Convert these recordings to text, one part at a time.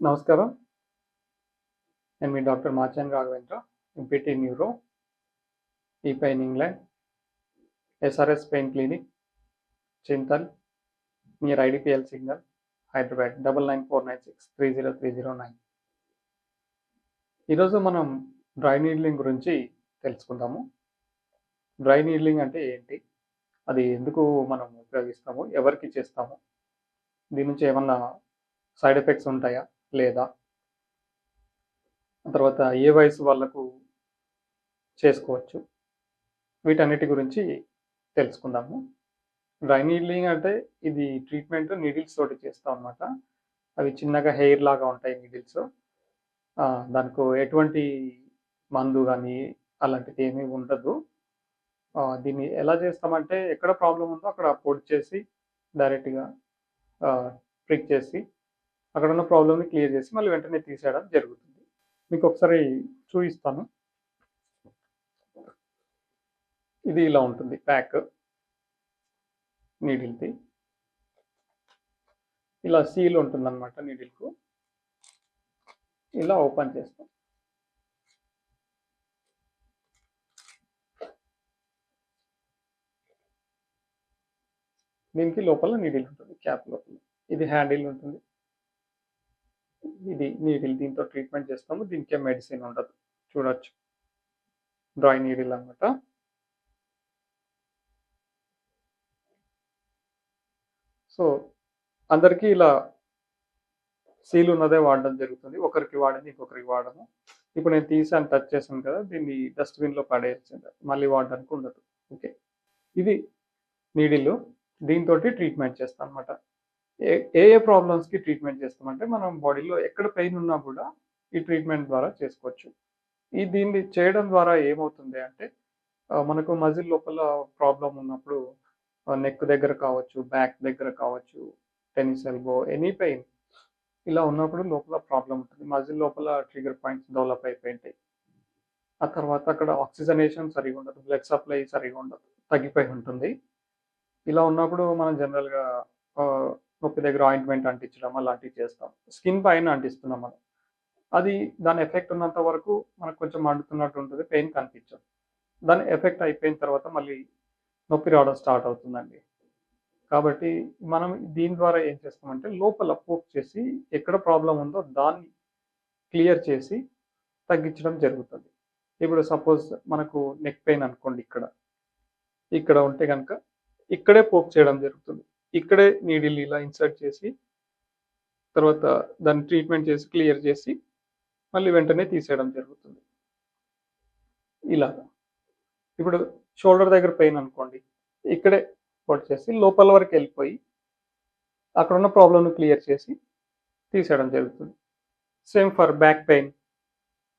నమస్కారం. నేను మీ doctor Machan Raghavendra MPT neuro ఈ pain England SRS pain clinic Chintal near IDPL signal Hyderabad double nine four nine six three zero three zero nine. ఈరోజు మనం dry needling గురించి తెలుసుకుందాము. Dry needling అంటే ఏంటి? అది ఎందుకు మనం ఉపయోగిస్తాము? ఎవరికి చేస్తాము? దీని నుంచి ఏమన్నా సైడ్ ఎఫెక్ట్స్ ఉంటాయా? లేదా? తర్వాత ఏ వయసు వాళ్ళకు చేసుకోవచ్చు? వీటన్నిటి గురించి తెలుసుకుందాము. డ్రై నీడ్లింగ్ అంటే ఇది ట్రీట్మెంట్ నీడిల్స్ తోటి చేస్తాం అనమాట అవి చిన్నగా హెయిర్ లాగా ఉంటాయి నీడిల్స్. దానికి ఎటువంటి మందు కానీ అలాంటిది ఏమీ ఉండదు. దీన్ని ఎలా చేస్తామంటే ఎక్కడ ప్రాబ్లం ఉందో అక్కడ పొడి చేసి డైరెక్ట్గా ట్రిక్ చేసి అక్కడ ఉన్న ప్రాబ్లమ్ని క్లియర్ చేసి మళ్ళీ వెంటనే తీసేయడం జరుగుతుంది. మీకు ఒకసారి చూపిస్తాను. ఇది ఇలా ఉంటుంది ప్యాక్ నీడిల్ది ఇలా సీల్ ఉంటుంది అనమాట నీడిల్కు ఇలా ఓపెన్ చేస్తాం. దీనికి లోపల నీడిల్ ఉంటుంది క్యాప్ లోపల. ఇది హ్యాండిల్ ఉంటుంది. ఇది నీడిల్ దీంతో ట్రీట్మెంట్ చేస్తాము. దీనికే మెడిసిన్ ఉండదు. చూడొచ్చు. డ్రాయ్ నీడిల్ అన్నమాట. సో అందరికీ ఇలా సీల్ ఉన్నదే వాడడం జరుగుతుంది. ఒకరికి వాడింది ఇంకొకరికి వాడము. ఇప్పుడు నేను తీసాను టచ్ చేశాను కదా దీన్ని డస్ట్బిన్లో పడేయాల్సింది. మళ్ళీ వాడడానికి ఉండదు. ఓకే. ఇది నీడిల్. దీంతో ట్రీట్మెంట్ చేస్తాం అనమాట ఏ ఏ ప్రాబ్లమ్స్కి ట్రీట్మెంట్ చేస్తామంటే మనం బాడీలో ఎక్కడ పెయిన్ ఉన్నా కూడా ఈ ట్రీట్మెంట్ ద్వారా చేసుకోవచ్చు. ఈ దీన్ని చేయడం ద్వారా ఏమవుతుంది అంటే మనకు మజిల్ లోపల ప్రాబ్లం ఉన్నప్పుడు నెక్ దగ్గర కావచ్చు బ్యాక్ దగ్గర కావచ్చు టెన్నిస్ ఎల్బో ఎనీ పెయిన్ ఇలా ఉన్నప్పుడు లోపల ప్రాబ్లం ఉంటుంది. మజిల్ లోపల ట్రిగర్ పాయింట్స్ డెవలప్ అయిపోయి ఉంటాయి ఆ తర్వాత అక్కడ ఆక్సిజనేషన్ సరిగా ఉండదు బ్లడ్ సప్లై సరిగా ఉండదు తగ్గిపోయి ఉంటుంది. ఇలా ఉన్నప్పుడు మనం జనరల్గా నొప్పి దగ్గర ఆయింట్మెంట్ అంటించడం అలాంటివి చేస్తాం. స్కిన్ పైన అంటిస్తున్నాం మనం. అది దాని ఎఫెక్ట్ ఉన్నంత వరకు మనకు కొంచెం మండుతున్నట్టు ఉంటుంది పెయిన్ కనిపించదు. దాని ఎఫెక్ట్ అయిపోయిన తర్వాత మళ్ళీ నొప్పి రావడం స్టార్ట్ అవుతుందండి. కాబట్టి మనం దీని ద్వారా ఏం చేస్తామంటే లోపల పోక్ చేసి ఎక్కడ ప్రాబ్లం ఉందో దాన్ని క్లియర్ చేసి తగ్గించడం జరుగుతుంది. ఇప్పుడు సపోజ్ మనకు నెక్ పెయిన్ అనుకోండి ఇక్కడ. ఇక్కడ ఉంటే కనుక ఇక్కడే పోక్ చేయడం జరుగుతుంది. ఇక్కడే నీడిల్ ఇలా ఇన్సర్ట్ చేసి తర్వాత దాన్ని ట్రీట్మెంట్ చేసి క్లియర్ చేసి మళ్ళీ వెంటనే తీసేయడం జరుగుతుంది. ఇలాగా ఇప్పుడు షోల్డర్ దగ్గర పెయిన్ అనుకోండి. ఇక్కడే పొడి చేసి లోపల వరకు వెళ్ళిపోయి అక్కడ ఉన్న ప్రాబ్లమ్ను క్లియర్ చేసి తీసేయడం జరుగుతుంది. సేమ్ ఫర్ బ్యాక్ పెయిన్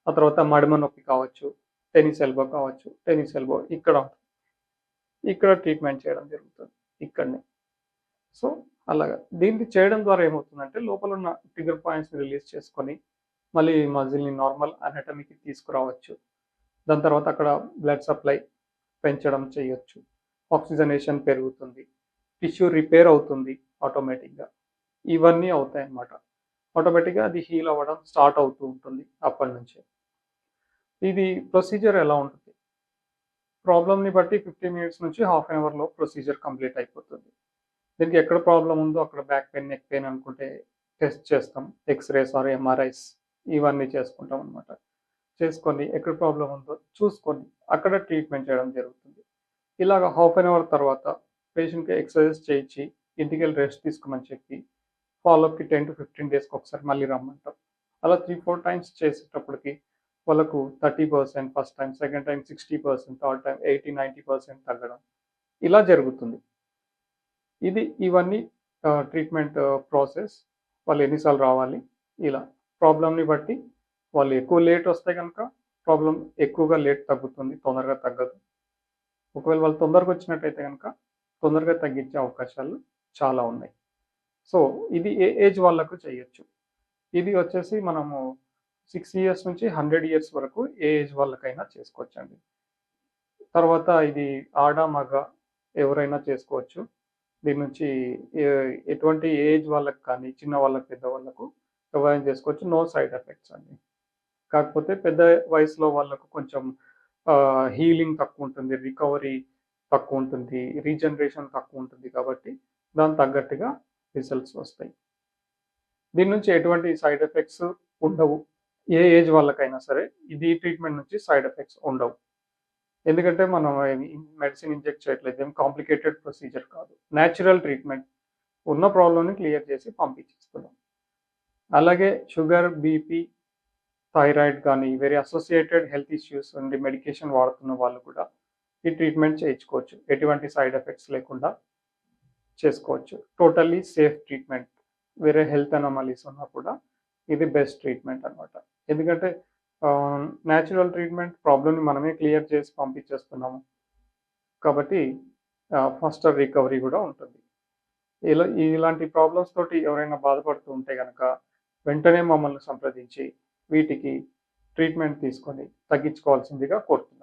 ఆ తర్వాత మడిమ నొప్పి కావచ్చు టెన్నిస్ ఎల్బో కావచ్చు టెన్నిస్ ఎల్బో ఇక్కడ. ఉంటుంది. ఇక్కడ ట్రీట్మెంట్ చేయడం జరుగుతుంది. ఇక్కడ అలాగా. దీన్ని చేయడం ద్వారా ఏమవుతుందంటే లోపల ఉన్న ట్రిగర్ పాయింట్స్ని రిలీజ్ చేసుకొని మళ్ళీ మజిల్ని నార్మల్ అనటమీకి తీసుకురావచ్చు. దాని తర్వాత అక్కడ బ్లడ్ సప్లై పెంచడం చేయొచ్చు. ఆక్సిజనేషన్ పెరుగుతుంది. టిష్యూ రిపేర్ అవుతుంది ఆటోమేటిక్గా ఇవన్నీ అవుతాయి అన్నమాట ఆటోమేటిక్గా అది హీల్ అవ్వడం స్టార్ట్ అవుతూ ఉంటుంది అప్పటి నుంచే. ఇది ప్రొసీజర్ ఎలా ఉంటుంది? ప్రాబ్లమ్ని బట్టి ఫిఫ్టీ మినిట్స్ నుంచి హాఫ్ అన్ అవర్లో ప్రొసీజర్ కంప్లీట్ అయిపోతుంది. దీనికి ఎక్కడ ప్రాబ్లం ఉందో అక్కడ బ్యాక్ పెయిన్ నెక్ పెయిన్ అనుకుంటే టెస్ట్ చేస్తాం. ఎక్స్రేస్ ఆర్ ఎంఆర్ఐస్ ఇవన్నీ చేసుకుంటాం అనమాట చేసుకొని ఎక్కడ ప్రాబ్లం ఉందో చూసుకొని అక్కడ ట్రీట్మెంట్ చేయడం జరుగుతుంది. ఇలాగ హాఫ్ అన్ అవర్ తర్వాత పేషెంట్కి ఎక్సర్సైజ్ చేయించి ఇంటికి వెళ్ళి రెస్ట్ తీసుకోమని చెప్పి ఫాలోఅప్కి టెన్ టు ఫిఫ్టీన్ డేస్కి ఒకసారి మళ్ళీ రమ్మంటాం. అలా త్రీ ఫోర్ టైమ్స్ చేసేటప్పటికి వాళ్ళకు thirty percent first time second time sixty percent third time eighty ninety percent తగ్గడం. ఇలా జరుగుతుంది. ఇది ఇవన్నీ ట్రీట్మెంట్ ప్రాసెస్ వాళ్ళు ఎన్నిసార్లు రావాలి? ఇలా. ప్రాబ్లమ్ని బట్టి వాళ్ళు ఎక్కువ లేట్ వస్తే కనుక ప్రాబ్లం ఎక్కువగా లేట్ తగ్గుతుంది తొందరగా తగ్గదు. ఒకవేళ వాళ్ళు తొందరగా వచ్చినట్టయితే కనుక తొందరగా తగ్గించే అవకాశాలు చాలా ఉన్నాయి. సో ఇది ఏ ఏజ్ వాళ్ళకు చేయొచ్చు. ఇది వచ్చేసి మనము సిక్స్ ఇయర్స్ నుంచి హండ్రెడ్ ఇయర్స్ వరకు ఏ ఏజ్ వాళ్ళకైనా చేసుకోవచ్చండి. తర్వాత ఇది ఆడ మగ ఎవరైనా చేసుకోవచ్చు. దీని నుంచి ఎటువంటి ఏజ్ వాళ్ళకి కానీ చిన్న వాళ్ళకి పెద్ద వాళ్ళకు ప్రొవైడ్ చేసుకోవచ్చు. నో సైడ్ ఎఫెక్ట్స్ అండి. కాకపోతే పెద్ద వయసులో వాళ్ళకు కొంచెం హీలింగ్ తక్కువ ఉంటుంది రికవరీ తక్కువ ఉంటుంది రీజనరేషన్ తక్కువ ఉంటుంది కాబట్టి దాని తగ్గట్టుగా రిజల్ట్స్ వస్తాయి. దీని నుంచి ఎటువంటి సైడ్ ఎఫెక్ట్స్ ఉండవు. ఏ ఏజ్ వాళ్ళకైనా సరే ఇది ట్రీట్మెంట్ నుంచి సైడ్ ఎఫెక్ట్స్ ఉండవు. ఎందుకంటే మనం మెడిసిన్ ఇంజెక్ట్ చేయట్లేదు. ఏం కాంప్లికేటెడ్ ప్రొసీజర్ కాదు. న్యాచురల్ ట్రీట్మెంట్ ఉన్న ప్రాబ్లమ్ని క్లియర్ చేసి పంపించేస్తున్నాం. అలాగే షుగర్ బీపీ థైరాయిడ్ కానీ వేరే అసోసియేటెడ్ హెల్త్ ఇష్యూస్ ఉండి మెడికేషన్ వాడుతున్న వాళ్ళు కూడా ఈ ట్రీట్మెంట్ చేయించుకోవచ్చు. ఎటువంటి సైడ్ ఎఫెక్ట్స్ లేకుండా చేసుకోవచ్చు. టోటల్లీ సేఫ్ ట్రీట్మెంట్ వేరే హెల్త్ అనామలీస్ ఉన్నా కూడా ఇది బెస్ట్ ట్రీట్మెంట్ అనమాట ఎందుకంటే న్యాచురల్ ట్రీట్మెంట్ ప్రాబ్లమ్ని మనమే క్లియర్ చేసి పంపించేస్తున్నాము. కాబట్టి ఫాస్టర్ రికవరీ కూడా ఉంటుంది. ఇలా ఇలాంటి ప్రాబ్లమ్స్ తోటి ఎవరైనా బాధపడుతూ ఉంటే కనుక వెంటనే మమ్మల్ని సంప్రదించి వీటికి ట్రీట్మెంట్ తీసుకొని తగ్గించుకోవాల్సిందిగా కోరుతున్నాను